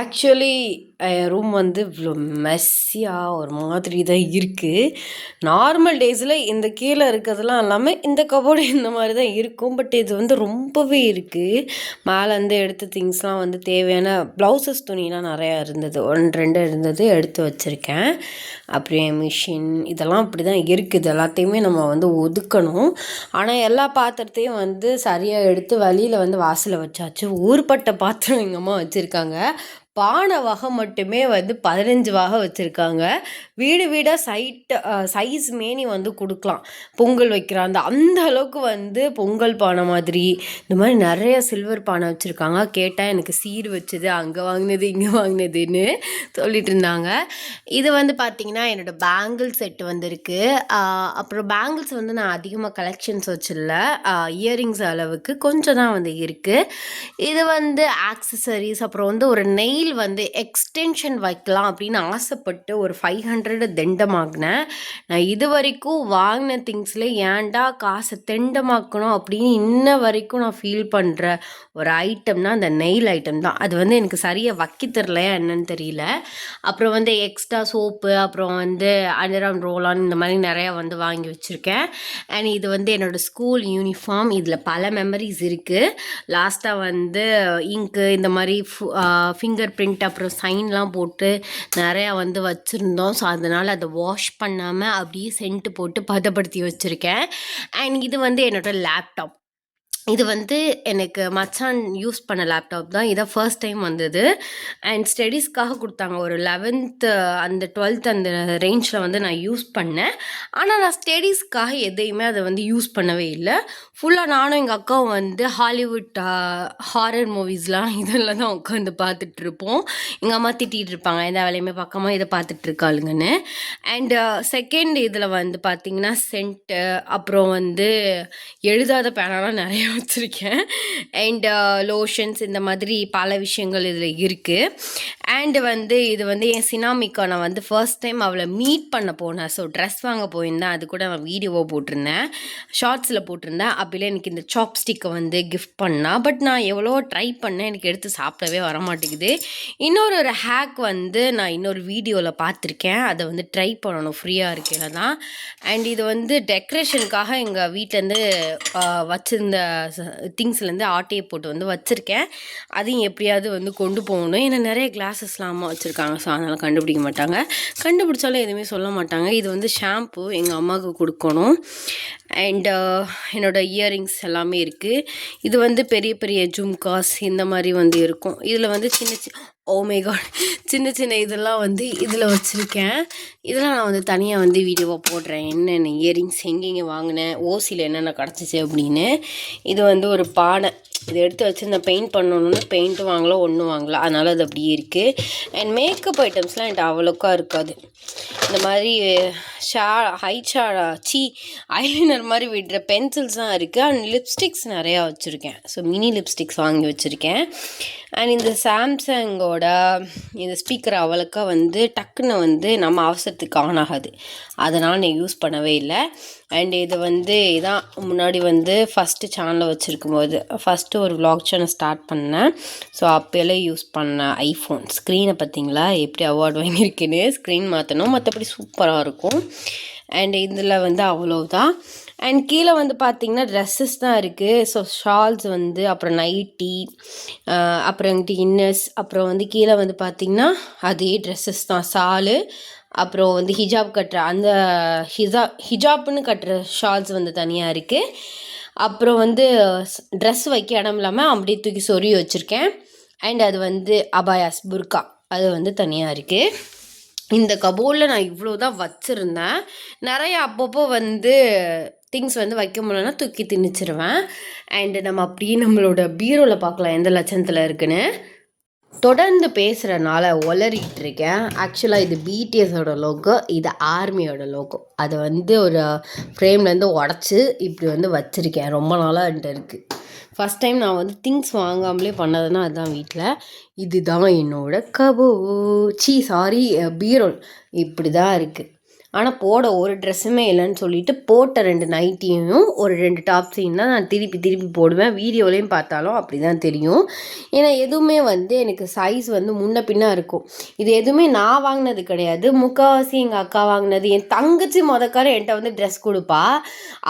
Actually என் room வந்து இவ்வளோ மெஸ்ஸியாக ஒரு மாதிரி தான் இருக்குது நார்மல் டேஸில் இந்த கீழே இருக்கிறதுலாம் இல்லாமல் இந்த கபோர்டு இந்த மாதிரி தான் இருக்கும். பட் இது வந்து ரொம்பவே இருக்குது மேலேருந்து எடுத்த திங்ஸ்லாம் வந்து தேவையான ப்ளவுசஸ் துணிலாம் நிறையா இருந்தது. ஒன்று ரெண்டு இருந்தது எடுத்து வச்சுருக்கேன். அப்புறம் மிஷின் இதெல்லாம் அப்படி தான் இருக்குது எல்லாத்தையுமே நம்ம வந்து ஒதுக்கணும். ஆனால் எல்லா பாத்திரத்தையும் வந்து சரியாக எடுத்து வழியில் வந்து வாசலில் வச்சாச்சு. ஊர்பட்ட பாத்திரம் எங்கள் அம்மா வச்சுருக்காங்க. பானை வகை மட்டுமே வந்து பதினஞ்சு வகை வச்சுருக்காங்க. வீடு வீடாக சைட் சைஸ் மேனி வந்து கொடுக்கலாம். பொங்கல் வைக்கிற அந்த அந்த அளவுக்கு வந்து பொங்கல் பானை மாதிரி. இந்த மாதிரி நிறைய சில்வர் பானை வச்சுருக்காங்க. கேட்டால் எனக்கு சீர் வச்சது அங்கே வாங்கினது இங்கே வாங்கினதுன்னு சொல்லிட்டு இருந்தாங்க. இது வந்து பார்த்திங்கன்னா என்னோடய பேங்கிள் செட் வந்திருக்கு. அப்புறம் பேங்கிள்ஸ் வந்து நான் அதிகமாக கலெக்ஷன்ஸ் வச்சில்ல இயரிங்ஸ் அளவுக்கு கொஞ்சம் தான் வந்து இருக்குது இது வந்து ஆக்சசரிஸ் அப்புறம் வந்து ஒரு நெய் நெயில் வந்து எக்ஸ்டென்ஷன் வைக்கலாம் அப்படின்னு ஆசைப்பட்டு ஒரு ஃபைவ் ஹண்ட்ரட் தெண்டமாகினேன் நான் இது வரைக்கும் வாங்கின திங்ஸில் ஏன்டா காசை திண்டமாக்கணும் அப்படின்னு இன்ன வரைக்கும் நான் ஃபீல் பண்ணுற ஒரு ஐட்டம்னா அந்த நெயில் ஐட்டம் தான். அது வந்து எனக்கு சரியாக வைக்க தெரிலையா என்னன்னு தெரியல. அப்புறம் வந்து எக்ஸ்ட்ரா சோப்பு அப்புறம் வந்து அண்டராம் ரோலான் இந்த மாதிரி நிறையா வந்து வாங்கி வச்சுருக்கேன். அண்ட் இது வந்து என்னோடய ஸ்கூல் யூனிஃபார்ம் இதில் பல மெமரிஸ் இருக்குது லாஸ்ட்டாக வந்து இங்கு இந்த மாதிரி ஃபிங்கர் பிரிண்ட் அப்புறம் சைன்லாம் போட்டு நிறையா வந்து வச்சுருந்தோம். ஸோ அதனால் அதை வாஷ் பண்ணாமல் அப்படியே சென்ட்டு போட்டு பதப்படுத்தி வச்சுருக்கேன். அண்ட் இது வந்து என்னோடய லேப்டாப் இது வந்து எனக்கு மச்சான் யூஸ் பண்ண லேப்டாப் தான். இதான் ஃபர்ஸ்ட் டைம் வந்தது. அண்ட் ஸ்டடீஸ்க்காக கொடுத்தாங்க. ஒரு லெவன்த்து அந்த டுவெல்த் அந்த ரேஞ்சில் வந்து நான் யூஸ் பண்ணேன். ஆனால் நான் ஸ்டடீஸ்க்காக எதையுமே அதை வந்து யூஸ் பண்ணவே இல்லை. ஃபுல்லாக நானும் எங்கள் அக்காவும் வந்து ஹாலிவுட் ஹாரர் மூவிஸ்லாம் இதெல்லாம் தான் உட்காந்து பார்த்துட்ருப்போம் எங்கள் அம்மா திட்டிகிட்டு இருப்பாங்க எந்த வேலையுமே பார்க்காம இதை பார்த்துட்ருக்காளுங்கன்னு அண்டு செகண்ட் இதில் வந்து பார்த்திங்கன்னா சென்ட்டு அப்புறம் வந்து எழுதாத பேனாலாம் நிறையா வச்சுருக்கேன் அண்ட் லோஷன்ஸ் இந்த மாதிரி பல விஷயங்கள் இதில் இருக்குது அண்டு வந்து இது வந்து என் சினாமிக்கா நான் வந்து ஃபர்ஸ்ட் டைம் அவளை மீட் பண்ண போனேன். ஸோ ட்ரெஸ் வாங்க போயிருந்தேன். அது கூட நான் வீடியோவை போட்டிருந்தேன். ஷார்ட்ஸில் போட்டிருந்தேன். அப்படிலாம் எனக்கு இந்த சாப்ஸ்டிக்கை வந்து கிஃப்ட் பண்ணால் பட் நான் எவ்வளோ ட்ரை பண்ணேன் எனக்கு எடுத்து சாப்பிடவே வர மாட்டேங்குது இன்னொரு ஒரு ஹேக் வந்து நான் இன்னொரு வீடியோவில் பார்த்துருக்கேன். அதை வந்து ட்ரை பண்ணணும். ஃப்ரீயாக இருக்கையில் தான் அண்ட் இது வந்து டெக்கரேஷனுக்காக எங்கள் வீட்டிலேருந்து uh, வச்சுருந்த திங்ஸ்லேருந்து ஆட்டையை போட்டு வந்து வச்சுருக்கேன். அதையும் எப்படியாவது வந்து கொண்டு போகணும். ஏன்னா நிறைய கிளாஸஸ்லாம் அம்மா வச்சுருக்காங்க. ஸோ அதனால் கண்டுபிடிக்க மாட்டாங்க. கண்டுபிடிச்சாலும் எதுவுமே சொல்ல மாட்டாங்க. இது வந்து ஷாம்பு எங்கள் அம்மாவுக்கு கொடுக்கணும். அண்டு என்னோடய இயரிங்ஸ் எல்லாமே இருக்குது இது வந்து பெரிய பெரிய ஜும்காஸ் இந்த மாதிரி வந்து இருக்கும். இதில் வந்து சின்ன சின்ன ஓமேகாட் oh சின்ன சின்ன இதெல்லாம் வந்து இதில் வச்சுருக்கேன். இதெல்லாம் நான் வந்து தனியாக வந்து வீடியோவாக போடுறேன். என்னென்ன இயரிங்ஸ் எங்கெங்கே வாங்கினேன் ஓசியில் என்னென்ன கிடச்சிச்சு அப்படின்னு. இது வந்து ஒரு பானை. இதை எடுத்து வச்சு இந்த பெயிண்ட் பண்ணணும்னு பெயிண்ட் வாங்கலாம் ஒன்றும் வாங்கலாம் அதனால் அது அப்படியே இருக்குது அண்ட் மேக்கப் ஐட்டம்ஸ்லாம் என்கிட்ட அவ்வளோக்கா இருக்காது. இந்த மாதிரி ஷா ஹை ஷாடா சி ஐலைனர் மாதிரி விடுற பென்சில்ஸ் தான் இருக்குது அண்ட் லிப்ஸ்டிக்ஸ் நிறையா வச்சுருக்கேன். ஸோ மினி லிப்ஸ்டிக்ஸ் வாங்கி வச்சுருக்கேன். அண்ட் இந்த சாம்சங்கோட இந்த ஸ்பீக்கர் அவ்வளோக்கா வந்து டக்குன்னு வந்து நம்ம அவசரத்துக்கு ஆன் ஆகாது. அதனால் நான் யூஸ் பண்ணவே இல்லை. அண்ட் இது வந்து இதான் முன்னாடி வந்து ஃபஸ்ட்டு சேனலில் வச்சுருக்கும் போது ஃபஸ்ட்டு ஒரு விலாக் சேனல் ஸ்டார்ட் பண்ணேன். ஸோ அப்போயெல்லாம் யூஸ் பண்ணேன் ஐஃபோன் ஸ்க்ரீனை பார்த்தீங்களா? எப்படி அவார்டு வாங்கியிருக்குன்னு ஸ்க்ரீன் மாற்றணும் மற்றபடி சூப்பராக இருக்கும். அண்ட் இதில் வந்து அவ்வளோதான் அண்ட் கீழே வந்து பார்த்திங்கன்னா ட்ரெஸ்ஸஸ் தான் இருக்குது ஸோ ஷால்ஸ் வந்து அப்புறம் நைட்டி அப்புறம் இன்னர்ஸ் அப்புறம் வந்து கீழே வந்து பார்த்திங்கன்னா அதே ட்ரெஸ்ஸஸ் தான். சாலு அப்புறம் வந்து ஹிஜாப் கட்டுற அந்த ஹிஜா ஹிஜாப்னு கட்டுற ஷால்ஸ் வந்து தனியாக இருக்குது அப்புறம் வந்து ட்ரெஸ் வைக்க இடம் இல்லாமல் அப்படியே தூக்கி சொறி வச்சுருக்கேன். அண்ட் அது வந்து அபாயாஸ் புர்கா அது வந்து தனியாக இருக்குது இந்த கபோர்டில் நான் இவ்வளோ தான் வச்சுருந்தேன். நிறைய அப்பப்போ வந்து திங்ஸ் வந்து வைக்க முடியலன்னா தூக்கி திணிச்சிருவேன். அண்டு நம்ம அப்படியே நம்மளோட பீரோவில் பார்க்கலாம் எந்த லட்சணத்தில் இருக்குன்னு. தொடர்ந்து பேசுகிறனால ஒலரிட்டு இருக்கேன். ஆக்சுவலாக இது பிடிஎஸோட லோகோ இது ஆர்மியோட லோகோ அதை வந்து ஒரு ஃப்ரேம்லேருந்து உடச்சி இப்படி வந்து வச்சுருக்கேன். ரொம்ப நாளாக என்கிட்ட இருக்குது ஃபஸ்ட் டைம் நான் வந்து திங்ஸ் வாங்காமலே பண்ணதுன்னா அதுதான் வீட்டில் இதுதான் என்னோட கபோ சீ சாரி பீரோல் இப்படி தான் இருக்குது ஆனால் போட ஒரு ட்ரெஸ்ஸுமே இல்லைன்னு சொல்லிட்டு போட்ட ரெண்டு நைட்டியும் ஒரு ரெண்டு டாப்ஸையும் தான் நான் திருப்பி திருப்பி போடுவேன். வீடியோலையும் பார்த்தாலும் அப்படி தான் தெரியும். ஏன்னா எதுவுமே வந்து எனக்கு சைஸ் வந்து முன்ன பின்னாக இருக்கும். இது எதுவுமே நான் வாங்கினது கிடையாது. முக்கால்வாசி எங்கள் அக்கா வாங்கினது. என் தங்கச்சி மொதக்கார என்கிட்ட வந்து ட்ரெஸ் கொடுப்பா.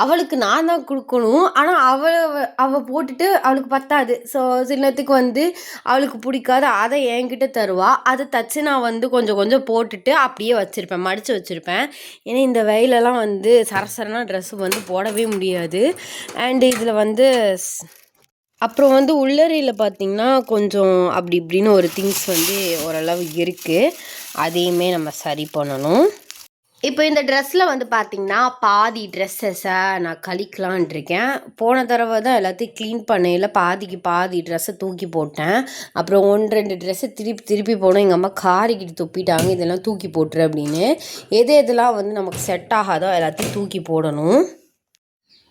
அவளுக்கு நான் தான் கொடுக்கணும். ஆனால் அவள் அவள் போட்டுட்டு அவளுக்கு பத்தாது. ஸோ சின்னத்துக்கு வந்து அவளுக்கு பிடிக்காத. அதை என்கிட்ட தருவா. அதை தச்சு நான் வந்து கொஞ்சம் கொஞ்சம் போட்டுட்டு அப்படியே வச்சுருப்பேன். மடித்து வச்சுருப்பேன். ஏன்னா இந்த வெயிலெல்லாம் வந்து சரசரனா ட்ரெஸ்ஸு வந்து போடவே முடியாது. அண்டு இதில் வந்து அப்புறம் வந்து உள்ளறையில் பார்த்தீங்கன்னா கொஞ்சம் அப்படி இப்படின்னு ஒரு திங்ஸ் வந்து ஓரளவு இருக்குது அதையுமே நம்ம சரி பண்ணணும். இப்போ இந்த ட்ரெஸ்ஸில் வந்து பார்த்தீங்கன்னா பாதி ட்ரெஸ்ஸஸை நான் கழிக்கலான் இருக்கேன். போன தடவை தான் எல்லாத்தையும் க்ளீன் பண்ணையில் பாதிக்கு பாதி ட்ரெஸ்ஸை தூக்கி போட்டேன். அப்புறம் ஒன்று ரெண்டு ட்ரெஸ்ஸை திருப்பி திருப்பி போனோம். எங்கள் அம்மா காரிக்கிட்டு துப்பிட்டாங்க. இதெல்லாம் தூக்கி போட்டுரு அப்படின்னு. எது எதெல்லாம் வந்து நமக்கு செட் ஆகாதோ எல்லாத்தையும் தூக்கி போடணும்.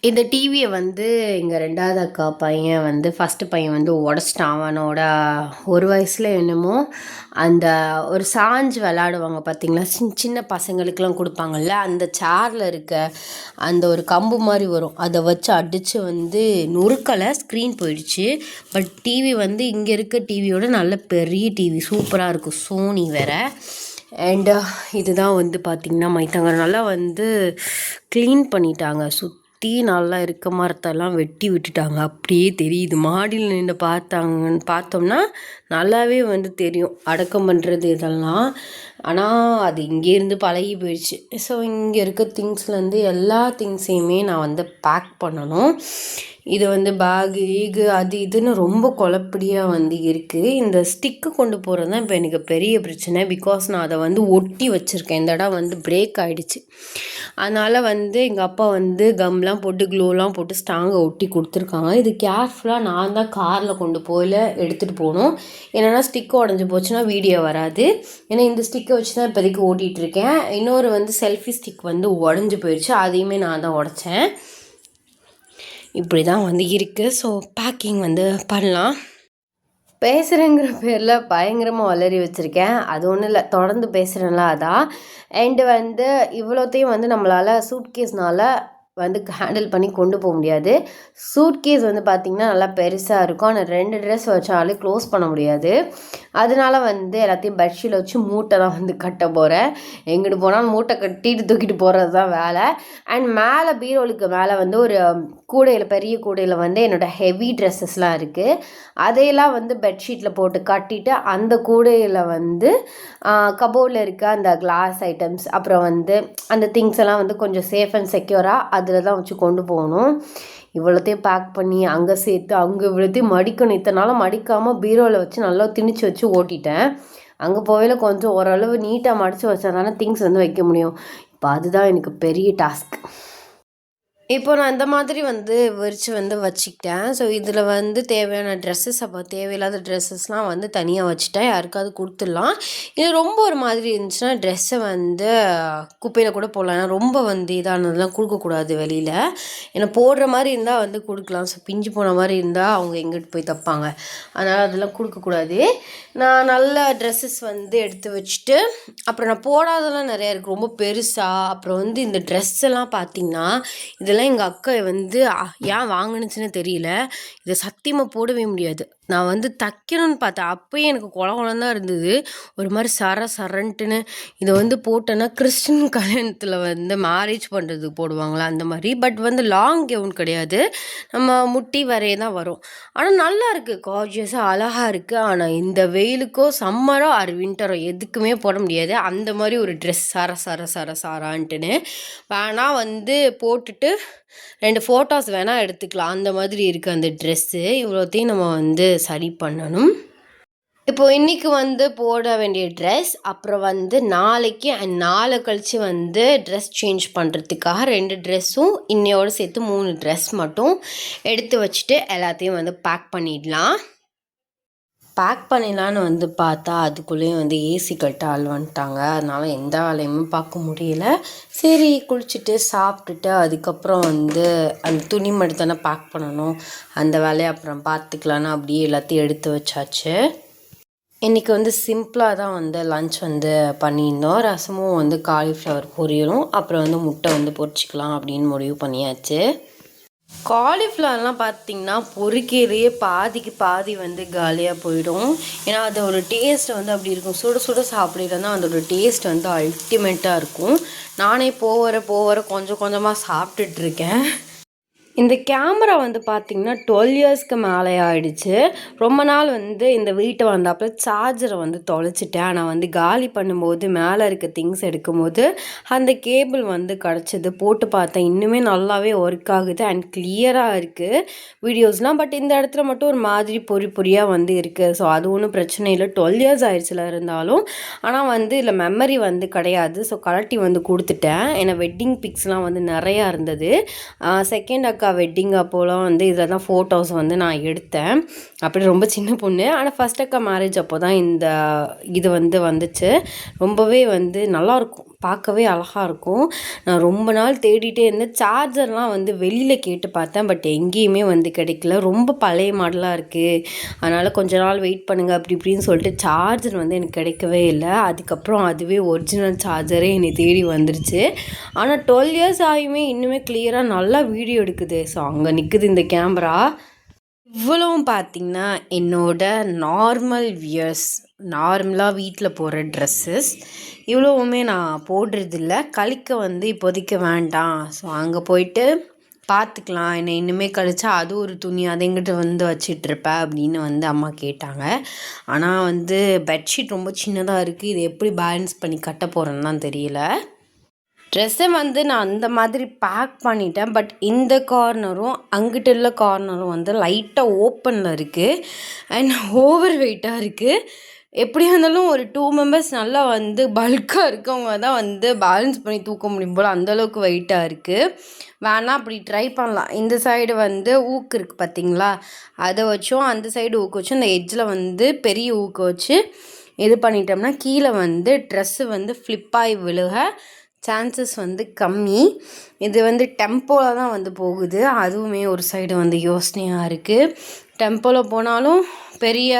இந்த டிவியை வந்து எங்கள் ரெண்டாவது அக்கா பையன் வந்து ஃபஸ்ட்டு பையன் வந்து உடச்சிட்டான். அவனோட ஒரு வயசில் என்னமோ அந்த ஒரு சாஞ்சு விளாடுவாங்க பார்த்தீங்களா சின்ன சின்ன பசங்களுக்கெலாம் கொடுப்பாங்கல்ல? அந்த சேரில் இருக்க அந்த ஒரு கம்பு மாதிரி வரும். அதை வச்சு அடித்து வந்து நொறுக்கலை. ஸ்க்ரீன் போயிடுச்சு. பட் டிவி வந்து இங்கே இருக்க டிவியோட நல்ல பெரிய டிவி சூப்பராக இருக்கும். சோனி வேற. அண்டு இதுதான் வந்து பார்த்திங்கன்னா மைத்தாங்க நல்லா வந்து க்ளீன் பண்ணிட்டாங்க. சுற்றி நல்லா இருக்க மரத்தெல்லாம் வெட்டி விட்டுட்டாங்க. அப்படியே தெரியுது. மாடியில் நின்று பார்த்தாங்கன்னு பார்த்தோம்னா நல்லாவே வந்து தெரியும். அடக்கம் பண்ணுறது இதெல்லாம். ஆனால் அது இங்கேருந்து பழகி போயிடுச்சு. ஸோ இங்கே இருக்க திங்ஸ்லேருந்து எல்லா திங்ஸையுமே நான் வந்து பேக் பண்ணணும். இது வந்து பேகு ஈகு அது இதுன்னு ரொம்ப குழப்படியாக வந்து இருக்குது இந்த ஸ்டிக்கு கொண்டு போகிறது தான் இப்போ எனக்கு பெரிய பிரச்சனை. பிகாஸ் நான் அதை வந்து ஒட்டி வச்சுருக்கேன். இந்த இடம் வந்து பிரேக் ஆகிடுச்சு அதனால் வந்து எங்கள் அப்பா வந்து கம்லாம் போட்டு க்ளூலாம் போட்டு ஸ்ட்ராங்கை ஒட்டி கொடுத்துருக்காங்க. இது கேர்ஃபுல்லாக நான் தான் காரில் கொண்டு போயில எடுத்துகிட்டு போகணும். என்னென்னா ஸ்டிக்கு உடஞ்சி போச்சுன்னா வீடியோ வராது. ஏன்னா இந்த ஸ்டிக்கை வச்சு தான் இப்போதைக்கு ஓட்டிகிட்டு இருக்கேன். இன்னொரு வந்து செல்ஃபி ஸ்டிக் வந்து உடஞ்சி போயிடுச்சு அதையுமே நான் தான் உடச்சேன். இப்படி தான் வந்து இருக்குது ஸோ பேக்கிங் வந்து பண்ணலாம். பேசுகிறேங்கிற பேரில் பயங்கரமாக வளரி வச்சுருக்கேன். அது ஒன்றும் இல்லை தொடர்ந்து பேசுகிறேன்ல அதான் அண்டு வந்து இவ்வளோத்தையும் வந்து நம்மளால் சூட்கேஸ்னால் வந்து ஹேண்டில் பண்ணி கொண்டு போக முடியாது. சூட்கேஸ் வந்து பார்த்திங்கன்னா நல்லா பெருசாக இருக்கும். ஆனால் ரெண்டு ட்ரெஸ் வச்சாலே க்ளோஸ் பண்ண முடியாது. அதனால வந்து எல்லாத்தையும் பெட்ஷீட் வச்சு மூட்டை தான் வந்து கட்ட போகிறேன் எங்கிட்டு போனாலும் மூட்டை கட்டிட்டு தூக்கிட்டு போகிறது தான் வேலை. அண்ட் மேலே பீரோலுக்கு மேலே வந்து ஒரு கூடையில் பெரிய கூடையில் வந்து என்னோடய ஹெவி ட்ரெஸ்ஸஸ்லாம் இருக்குது அதையெல்லாம் வந்து பெட்ஷீட்டில் போட்டு கட்டிட்டு அந்த கூடையில் வந்து கபோர்டில் இருக்க அந்த கிளாஸ் ஐட்டம்ஸ் அப்புறம் வந்து அந்த திங்ஸ் எல்லாம் வந்து கொஞ்சம் சேஃப் அண்ட் செக்யூராக அதில் தான் வச்சு கொண்டு போகணும். இவ்வளோத்தையும் பேக் பண்ணி அங்கே சேர்த்து அங்கே இவ்வளோத்தையும் மடிக்கணும். இத்தனை நாளாக மடிக்காமல் பீரோவில் வச்சு நல்லா திணிச்சு வச்சு ஓட்டிட்டேன். அங்கே போகையில் கொஞ்சம் ஓரளவு நீட்டாக மடித்து வச்சா தானே திங்ஸ் வந்து வைக்க முடியும். இப்போ அதுதான் எனக்கு பெரிய டாஸ்க் இப்போ நான் இந்த மாதிரி வந்து விரித்து வந்து வச்சுக்கிட்டேன். ஸோ இதில் வந்து தேவையான ட்ரெஸ்ஸஸ் அப்போ தேவையில்லாத ட்ரெஸ்ஸஸ்லாம் வந்து தனியாக வச்சுட்டேன் யாருக்காவது கொடுத்துடலாம். இது ரொம்ப ஒரு மாதிரி இருந்துச்சுன்னா ட்ரெஸ்ஸை வந்து குப்பையில் கூட போடலாம். ஏன்னா ரொம்ப வந்து இதானதெல்லாம் கொடுக்கக்கூடாது வெளியில். ஏன்னா போடுற மாதிரி இருந்தால் வந்து கொடுக்கலாம். ஸோ பிஞ்சு போன மாதிரி இருந்தால் அவங்க எங்கிட்டு போய் தப்பாங்க. அதனால் அதெல்லாம் கொடுக்கக்கூடாது நான் நல்ல ட்ரெஸ்ஸஸ் வந்து எடுத்து வச்சுட்டு அப்புறம் நான் போடாதெல்லாம் நிறையா இருக்குது ரொம்ப பெருசாக அப்புறம் வந்து இந்த ட்ரெஸ் எல்லாம் இதில் இதெல்லாம் எங்கள் அக்கா வந்து ஏன் வாங்கினுச்சுன்னு தெரியல. இதை சத்தியமாக போடவே முடியாது. நான் வந்து தைக்கணும்னு பார்த்தேன். அப்போயே எனக்கு குள தான் இருந்தது. ஒரு மாதிரி சர சரன்ட்டுன்னு இதை வந்து போட்டேன்னா கிறிஸ்டின் கல்யாணத்தில் வந்து மேரேஜ் பண்ணுறதுக்கு போடுவாங்களா அந்த மாதிரி. பட் வந்து லாங் கவுன் கிடையாது. நம்ம முட்டி வரையே தான் வரும். ஆனால் நல்லா இருக்குது கார்ஜியஸாக அழகாக இருக்குது ஆனால் இந்த வெயிலுக்கோ சம்மரோ ஆர் வின்டரோ எதுக்குமே போட முடியாது. அந்த மாதிரி ஒரு ட்ரெஸ் சர சர சர சாரான்ட்டுன்னு வேணால் வந்து போட்டுட்டு ரெண்டு ஃபோட்டோஸ் வேணால் எடுத்துக்கலாம். அந்த மாதிரி இருக்குது அந்த ட்ரெஸ்ஸு இவ்வளோத்தையும் நம்ம வந்து சரி பண்ணணும். இப்போ இன்றைக்கி வந்து போட வேண்டிய ட்ரெஸ் அப்புறம் வந்து நாளைக்கு அண்ட் நாளை கழிச்சு வந்து ட்ரெஸ் சேஞ்ச் பண்ணுறதுக்காக ரெண்டு ட்ரெஸ்ஸும் இன்னையோடு சேர்த்து மூணு ட்ரெஸ் மட்டும் எடுத்து வச்சுட்டு எல்லாத்தையும் வந்து பேக் பண்ணிடலாம். பேக் பண்ணிடலான்னு வந்து பார்த்தா அதுக்குள்ளேயும் வந்து ஏசி கட்ட ஆள் வந்துட்டாங்க அதனால் எந்த வேலையுமே பார்க்க முடியல. சரி குளிச்சுட்டு சாப்பிட்டுட்டு அதுக்கப்புறம் வந்து அந்த துணி மட்டும்தானே பேக் பண்ணணும். அந்த வேலையை அப்புறம் பார்த்துக்கலான்னு அப்படியே எல்லாத்தையும் எடுத்து வச்சாச்சு. இன்றைக்கி வந்து சிம்பிளாக தான் வந்து லன்ச் வந்து பண்ணியிருந்தோம். ரசமும் வந்து காலிஃப்ளவர் பொரியலும் அப்புறம் வந்து முட்டை வந்து பொரிச்சிக்கலாம் அப்படின்னு முடிவு பண்ணியாச்சு. காலிஃப்ளவர்லாம் பார்த்தீங்கன்னா பொரிக்கையிலேயே பாதிக்கு பாதி வந்து காலியாக போயிடும். ஏன்னா அதோட டேஸ்ட் வந்து அப்படி இருக்கும். சுட சுட சாப்பிடல அதோட டேஸ்ட் வந்து அல்டிமேட்டாக இருக்கும். நானே போவர போவர கொஞ்சம் கொஞ்சமாக சாப்பிட்டுட்ருக்கேன் இந்த கேமரா வந்து பார்த்திங்கன்னா டுவெல் இயர்ஸ்க்கு மேலே ஆகிடுச்சு ரொம்ப நாள் வந்து இந்த வீட்டை வந்தாப்புல சார்ஜரை வந்து தொலைச்சிட்டேன். நான் வந்து காலி பண்ணும்போது மேலே இருக்க திங்ஸ் எடுக்கும்போது அந்த கேபிள் வந்து கிடச்சிது. போட்டு பார்த்தேன். இன்னுமே நல்லாவே ஒர்க் ஆகுது அண்ட் கிளியராக இருக்குது வீடியோஸ்லாம் பட் இந்த இடத்துல மட்டும் ஒரு மாதிரி பொறி பொறியாக வந்து இருக்குது ஸோ அது ஒன்றும் பிரச்சனை இல்லை. டுவெல் இயர்ஸ் ஆயிடுச்சுல இருந்தாலும். ஆனால் வந்து இதில் மெமரி வந்து கிடையாது. ஸோ கலட்டி வந்து கொடுத்துட்டேன். ஏன்னா வெட்டிங் பிக்ஸ்லாம் வந்து நிறையா இருந்தது. செகண்ட் அக்கா அக்கா வெட்டிங் அப்போலாம் வந்து இதில் தான் ஃபோட்டோஸ் வந்து நான் எடுத்தேன். அப்படி ரொம்ப சின்ன பொண்ணு. ஆனால் ஃபஸ்ட் அக்கா மேரேஜ் அப்போ தான் இந்த இது வந்து வந்துச்சு. ரொம்பவே வந்து நல்லாயிருக்கும் பார்க்கவே அழகாக இருக்கும். நான் ரொம்ப நாள் தேடிட்டே இருந்தேன். சார்ஜர்லாம் வந்து வெளியில் கேட்டு பார்த்தேன். பட் எங்கேயுமே வந்து கிடைக்கல. ரொம்ப பழைய மாடலாக இருக்குது அதனால் கொஞ்ச நாள் வெயிட் பண்ணுங்கள் அப்படி இப்படின்னு சொல்லிட்டு சார்ஜர் வந்து எனக்கு கிடைக்கவே இல்லை. அதுக்கப்புறம் அதுவே ஒரிஜினல் சார்ஜரே என்னை தேடி வந்துருச்சு. ஆனால் டுவெல் இயர்ஸ் ஆகியுமே இன்னுமே கிளியராக நல்லா வீடியோ எடுக்குது. ஸோ அங்கே நிற்குது இந்த கேமரா இவ்வளவும் பார்த்திங்கன்னா என்னோட நார்மல் வியர்ஸ் நார்மலாக வீட்டில் போடுற ட்ரெஸ்ஸஸ் இவ்வளவுமே நான் போடுறதில்ல. கழிக்க வந்து இப்போதைக்கு வேண்டாம். ஸோ அங்கே போயிட்டு பார்த்துக்கலாம் என்னை இன்னுமே கழிச்சா அது ஒரு துணி அதை எங்கிட்ட வந்து வச்சிட்ருப்ப அப்படின்னு வந்து அம்மா கேட்டாங்க. ஆனால் வந்து பெட்ஷீட் ரொம்ப சின்னதாக இருக்குது இது எப்படி பேலன்ஸ் பண்ணி கட்ட போகிறேன்னு தான் தெரியல. ட்ரெஸ்ஸை வந்து நான் அந்த மாதிரி பேக் பண்ணிட்டேன். பட் இந்த கார்னரும் அங்கிட்ட உள்ள கார்னரும் வந்து லைட்டாக ஓப்பனில் இருக்குது அண்ட் ஓவர் வெயிட்டாக இருக்குது எப்படியா இருந்தாலும் ஒரு டூ மெம்பர்ஸ் நல்லா வந்து பல்காக இருக்கவங்க தான் வந்து பேலன்ஸ் பண்ணி தூக்க முடியும் போல் அந்தளவுக்கு வெயிட்டாக இருக்குது வேணால் அப்படி ட்ரை பண்ணலாம். இந்த சைடு வந்து ஊக்கு இருக்குது பார்த்தீங்களா அதை வச்சும் அந்த சைடு ஊக்கு வச்சும் அந்த எட்ஜில் வந்து பெரிய ஊக்கு வச்சு இது பண்ணிட்டோம்னா கீழே வந்து ட்ரெஸ்ஸு வந்து ஃப்ளிப்பாகி விழுக சான்சஸ் வந்து கம்மி. இது வந்து டெம்போவில் தான் வந்து போகுது. அதுவுமே ஒரு சைடு வந்து யோசனையாக இருக்குது டெம்போவில் போனாலும் பெரிய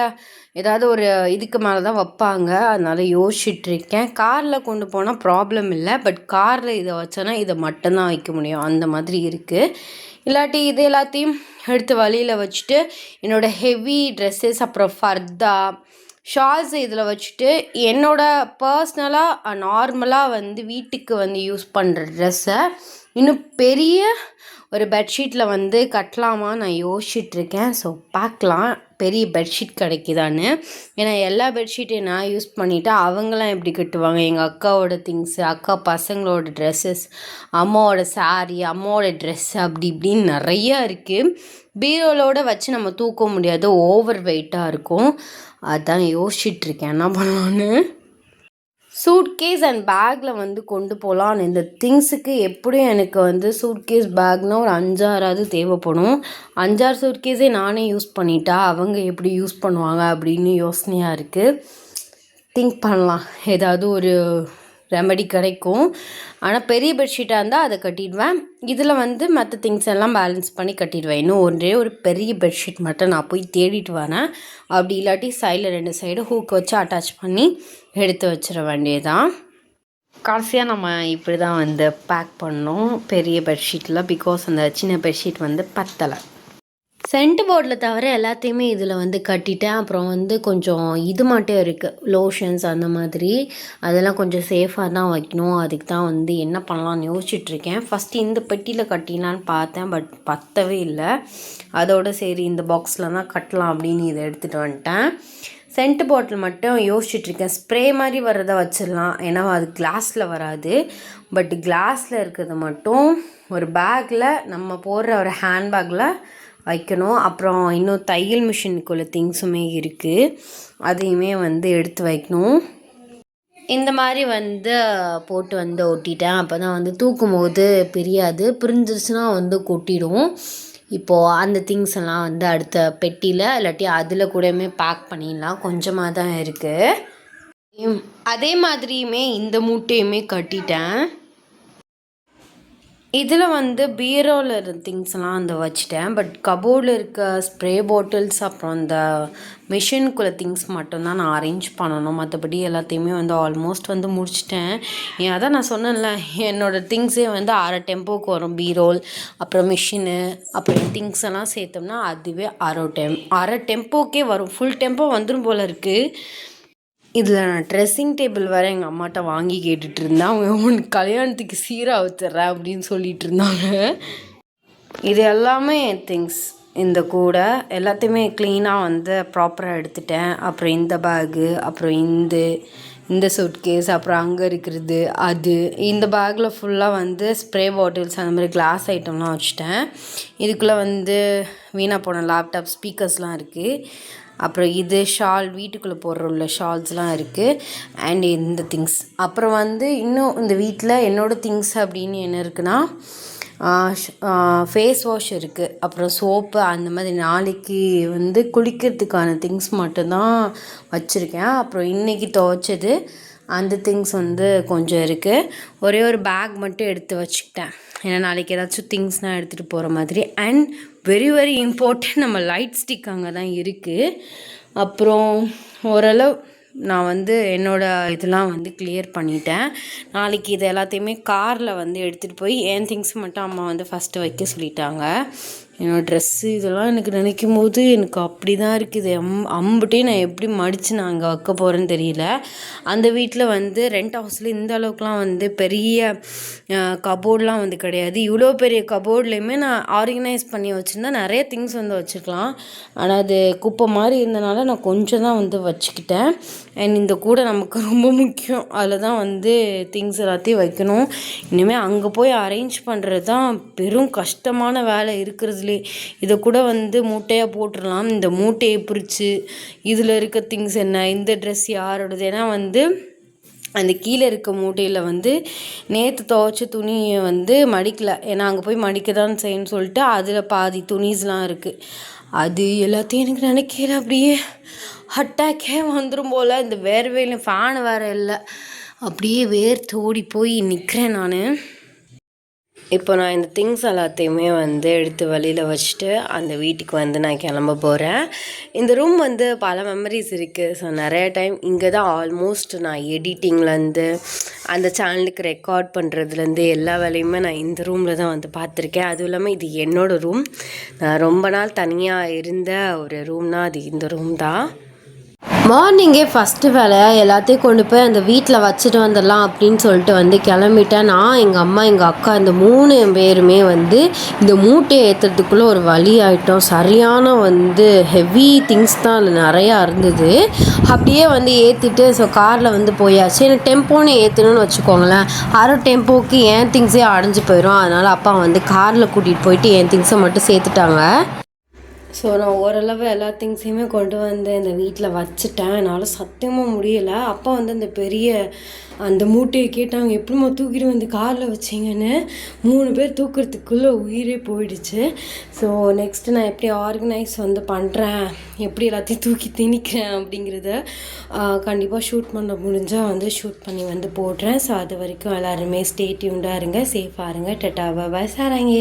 ஏதாவது ஒரு இதுக்கு மேலே தான் வைப்பாங்க. அதனால் யோசிச்சுட்ருக்கேன். காரில் கொண்டு போனால் ப்ராப்ளம் இல்லை. பட் காரில் இதை வச்சோன்னா இதை மட்டும்தான் வைக்க முடியும். அந்த மாதிரி இருக்குது இல்லாட்டி இது எல்லாத்தையும் எடுத்து வழியில் வச்சுட்டு என்னோடய ஹெவி ட்ரெஸ்ஸஸ் அப்புறம் ஃபர்தா ஷால்ஸ் இதில் வச்சுட்டு என்னோடய பர்ஸ்னலாக நார்மலாக வந்து வீட்டுக்கு வந்து யூஸ் பண்ணுற ட்ரெஸ்ஸை இன்னும் பெரிய ஒரு பெட்ஷீட்டில் வந்து கட்டலாமா நான் யோசிச்சிட்ருக்கேன். ஸோ பார்க்கலாம். பெரிய பெட்ஷீட் கிடைக்குதான்னு. ஏன்னா எல்லா பெட்ஷீட்டையும் நான் யூஸ் பண்ணிவிட்டு அவங்களாம் எப்படி கட்டுவாங்க? எங்கள் அக்காவோட திங்ஸு அக்கா பசங்களோட ட்ரெஸ்ஸஸ் அம்மாவோட சாரீ அம்மாவோட ட்ரெஸ் அப்படி இப்படின்னு நிறையா இருக்குது பீரோலோட வச்சு நம்ம தூக்க முடியாது. ஓவர் வெயிட்டாக இருக்கும். அதான் யோசிச்சிட்ருக்கேன். என்ன பண்ணலான்னு சூட்கேஸ் அண்ட் பேக்கில் வந்து கொண்டு போகலாம் இந்த திங்ஸுக்கு எப்படியும் எனக்கு வந்து சூட்கேஸ் பேக்னால் ஒரு அஞ்சாறாவது தேவைப்படும். அஞ்சாறு சூட்கேஸே நானே யூஸ் பண்ணிட்டா அவங்க எப்படி யூஸ் பண்ணுவாங்க அப்படின்னு யோசனையாக இருக்குது திங்க் பண்ணலாம். ஏதாவது ஒரு ரெமடி கிடைக்கும். ஆனால் பெரிய பெட்ஷீட்டாக இருந்தால் அதை கட்டிடுவேன். இதில் வந்து மற்ற திங்ஸ் எல்லாம் பேலன்ஸ் பண்ணி கட்டிடுவேன். இன்னும் ஒன்றே ஒரு பெரிய பெட்ஷீட் மட்டும் நான் போய் தேடிட்டு வரேன். அப்படி இல்லாட்டி சைடில் ரெண்டு சைடு ஹூக் வச்சு அட்டாச் பண்ணி எடுத்து வச்சிட வேண்டியதான் கடைசியாக நம்ம இப்படி தான் வந்து பேக் பண்ணோம். பெரிய பெட்ஷீட்டில் பிகாஸ் அந்த சின்ன பெட்ஷீட் வந்து பத்தலை. சென்ட் போர்டில் தவிர எல்லாத்தையுமே இதில் வந்து கட்டிட்டேன். அப்புறம் வந்து கொஞ்சம் இது மட்டும் இருக்குது லோஷன்ஸ் அந்த மாதிரி. அதெல்லாம் கொஞ்சம் சேஃபாக தான் வைக்கணும். அதுக்கு தான் வந்து என்ன பண்ணலான்னு யோசிச்சுட்ருக்கேன் ஃபஸ்ட்டு இந்த பெட்டியில் கட்டிடலான்னு பார்த்தேன் பட் பத்தவே இல்லை. அதோட சரி இந்த பாக்ஸில் தான் கட்டலாம் அப்படின்னு இதை எடுத்துகிட்டு வந்துட்டேன். சென்ட் பாட்டில் மட்டும் யோசிச்சுட்ருக்கேன். ஸ்ப்ரே மாதிரி வர்றதை வச்சிடலாம். ஏன்னா அது கிளாஸில் வராது. பட் கிளாஸில் இருக்கிறது மட்டும் ஒரு பேக்கில் நம்ம போடுற ஒரு ஹேண்ட்பேக்கில் வைக்கணும். அப்புறம் இன்னும் தையல் மிஷினுக்குள்ள திங்ஸுமே இருக்குது அதையுமே வந்து எடுத்து வைக்கணும். இந்த மாதிரி வந்து போட்டு வந்து ஒட்டிட்டேன் அப்போ தான் வந்து தூக்கும் போது பிரியாது. பிரிஞ்சிருச்சுன்னா வந்து கொட்டிடும். இப்போது அந்த திங்ஸ் எல்லாம் வந்து அடுத்த பெட்டியில் இல்லாட்டி அதில் கூடயுமே பேக் பண்ணிடலாம். கொஞ்சமாக தான் இருக்குது அதே மாதிரியுமே இந்த மூட்டையுமே கட்டிட்டேன். இதில் வந்து பீரோவில் இருந்த திங்ஸ்லாம் வந்து வச்சுட்டேன். பட் கபோர்டில் இருக்க ஸ்ப்ரே பாட்டில்ஸ் அப்புறம் அந்த மிஷின்குள்ளே திங்ஸ் மட்டும்தான் நான் அரேஞ்ச் பண்ணணும். மற்றபடி எல்லாத்தையுமே வந்து ஆல்மோஸ்ட் வந்து முடிச்சிட்டேன். ஏன் அதான் நான் சொன்னேன்ல என்னோடய திங்ஸே வந்து அரை டெம்போக்கு வரும். பீரோல் அப்புறம் மிஷினு அப்புறம் திங்ஸ் எல்லாம் சேர்த்தோம்னா அதுவே அரை டெம் அரை டெம்போக்கே வரும். ஃபுல் டெம்போ வந்துடும் போல் இருக்குது இதில் நான் ட்ரெஸ்ஸிங் டேபிள் வேறு எங்கள் அம்மாட்ட வாங்கி கேட்டுட்டு இருந்தேன் அவங்க உனக்கு கல்யாணத்துக்கு சீராக வச்சிட்றேன் அப்படின்னு சொல்லிட்டு இருந்தாங்க இது எல்லாமே என் திங்ஸ் இந்த கூடை எல்லாத்தையுமே க்ளீனாக வந்து ப்ராப்பராக எடுத்துட்டேன். அப்புறம் இந்த பேகு அப்புறம் இந்த இந்த சூட்கேஸ் அப்புறம் அங்கே இருக்கிறது அது. இந்த பேக்கில் ஃபுல்லாக வந்து ஸ்ப்ரே பாட்டில்ஸ் அந்த மாதிரி கிளாஸ் ஐட்டம்லாம் வச்சுட்டேன். இதுக்குள்ளே வந்து வீணாக போன லேப்டாப் ஸ்பீக்கர்ஸ்லாம் இருக்குது அப்புறம் இது ஷால் வீட்டுக்குள்ளே போடுற உள்ள ஷால்ஸ்லாம் இருக்குது அண்ட் இந்த திங்ஸ் அப்புறம் வந்து இன்னும் இந்த வீட்டில் என்னோடய திங்ஸ் அப்படின்னு என்ன இருக்குன்னா ஃபேஸ் வாஷ் இருக்குது அப்புறம் சோப்பு அந்த மாதிரி நாளைக்கு வந்து குளிக்கிறதுக்கான திங்ஸ் மட்டும்தான் வச்சுருக்கேன். அப்புறம் இன்றைக்கி துவைச்சது அந்த திங்ஸ் வந்து கொஞ்சம் இருக்குது ஒரே ஒரு பேக் மட்டும் எடுத்து வச்சுக்கிட்டேன். ஏன்னா நாளைக்கு ஏதாச்சும் திங்ஸ்னால் எடுத்துகிட்டு போகிற மாதிரி. அண்ட் வெரி வெரி இம்பார்ட்டன்ட் நம்ம லைட் ஸ்டிக் அங்கே தான் இருக்குது அப்புறம் ஓரளவு நான் வந்து என்னோடய இதெல்லாம் வந்து கிளியர் பண்ணிட்டேன். நாளைக்கு இது எல்லாத்தையுமே காரில் வந்து எடுத்துகிட்டு போய் என் திங்ஸ் மட்டும் அம்மா வந்து ஃபஸ்ட்டு வைக்க சொல்லிட்டாங்க. என்னோடய ட்ரெஸ்ஸு இதெல்லாம் எனக்கு நினைக்கும் போது எனக்கு அப்படி தான் இருக்குது. அம் அம்புட்டே நான் எப்படி மடித்து நான் அங்கே வைக்க போகிறேன்னு தெரியல. அந்த வீட்டில் வந்து ரெண்ட் ஹவுஸில் இந்த அளவுக்குலாம் வந்து பெரிய கபோர்ட்லாம் வந்து கிடையாது. இவ்வளோ பெரிய கபோர்ட்லேயுமே நான் ஆர்கனைஸ் பண்ணி வச்சுருந்தா நிறைய திங்ஸ் வந்து வச்சுக்கலாம் ஆனால் அது குப்பை மாதிரி இருந்தனால நான் கொஞ்சம் தான் வந்து வச்சுக்கிட்டேன். அண்ட் இந்த கூடை நமக்கு ரொம்ப முக்கியம். அதில் தான் வந்து திங்ஸ் எல்லாத்தையும் வைக்கணும். இனிமேல் அங்கே போய் அரேஞ்ச் பண்ணுறது தான் பெரும் கஷ்டமான வேலை இருக்கிறதுலே. இதை கூட வந்து மூட்டையாக போட்டுடலாம் இந்த மூட்டையை பிரித்து இதில் இருக்க திங்ஸ் என்ன இந்த ட்ரெஸ் யாரோடது? ஏன்னா வந்து அந்த கீழே இருக்க மூட்டையில் வந்து நேற்று துவைச்ச துணியை வந்து மடிக்கலை. ஏன்னா அங்கே போய் மடிக்க தான் செய்யணும்னு சொல்லிட்டு அதில் பாதி துணிஸ்லாம் இருக்குது அது எல்லாத்தையும் எனக்கு நினைக்கிற அப்படியே அட்டாக்கே வந்துடும் போல். இந்த வேர்வையில் ஃபேன் வேறு இல்லை. அப்படியே வேர்த்து ஓடி போய் நிற்கிறேன் நான். இப்போ நான் இந்த திங்ஸ் எல்லாத்தையுமே வந்து எடுத்து வழியில் வச்சுட்டு அந்த வீட்டுக்கு வந்து நான் கிளம்ப போகிறேன் இந்த ரூம் வந்து பல மெமரிஸ் இருக்குது ஸோ நிறைய டைம் இங்கே தான் ஆல்மோஸ்ட் நான் எடிட்டிங்லேருந்து அந்த சேனலுக்கு ரெக்கார்ட் பண்ணுறதுலேருந்து எல்லா வேலையுமே நான் இந்த ரூமில் தான் வந்து பார்த்துருக்கேன். அதுவும் இல்லாமல் இது என்னோடய ரூம் நான் ரொம்ப நாள் தனியாக இருந்த ஒரு ரூம்னால் அது இந்த ரூம் தான். மார்னிங்கே ஃபஸ்ட்டு வேலையாக எல்லாத்தையும் கொண்டு போய் அந்த வீட்டில் வச்சுட்டு வந்துடலாம் அப்படின்னு சொல்லிட்டு வந்து கிளம்பிட்டேன். நான் எங்கள் அம்மா எங்கள் அக்கா இந்த மூணு பேருமே வந்து இந்த மூட்டையை ஏற்றுறதுக்குள்ளே ஒரு வழி ஆகிட்டோம் சரியான வந்து ஹெவி திங்ஸ் தான் அதில் நிறையா இருந்தது. அப்படியே வந்து ஏற்றிட்டு ஸோ காரில் வந்து போயாச்சு. எனக்கு டெம்போன்னு ஏற்றணும்னு வச்சுக்கோங்களேன். அரை டெம்போக்கு என் திங்ஸே அடைஞ்சு போயிடும் அதனால் அப்பா வந்து காரில் கூட்டிகிட்டு போயிட்டு என் திங்ஸை மட்டும் சேர்த்துட்டாங்க. ஸோ நான் ஓரளவு எல்லா திங்ஸையுமே கொண்டு வந்து இந்த வீட்டில் வச்சுட்டேன். என்னால் சத்தியமாக முடியலை. அப்பா வந்து அந்த பெரிய அந்த மூட்டையை கேட்டாங்க எப்படிமா தூக்கிட்டு வந்து காரில் வச்சிங்கன்னு? மூணு பேர் தூக்குறதுக்குள்ளே உயிரே போயிடுச்சு. ஸோ நெக்ஸ்ட்டு நான் எப்படி ஆர்கனைஸ் வந்து பண்ணுறேன் எப்படி எல்லாத்தையும் தூக்கி திணிக்கிறேன் அப்படிங்கிறத கண்டிப்பாக ஷூட் பண்ண முடிஞ்சால் வந்து ஷூட் பண்ணி வந்து போடுறேன். ஸோ அது வரைக்கும் எல்லாருமே ஸ்டேட்யூண்டாக இருங்க. சேஃபாக இருங்க. டெட்டாவை வயசாகிறாங்க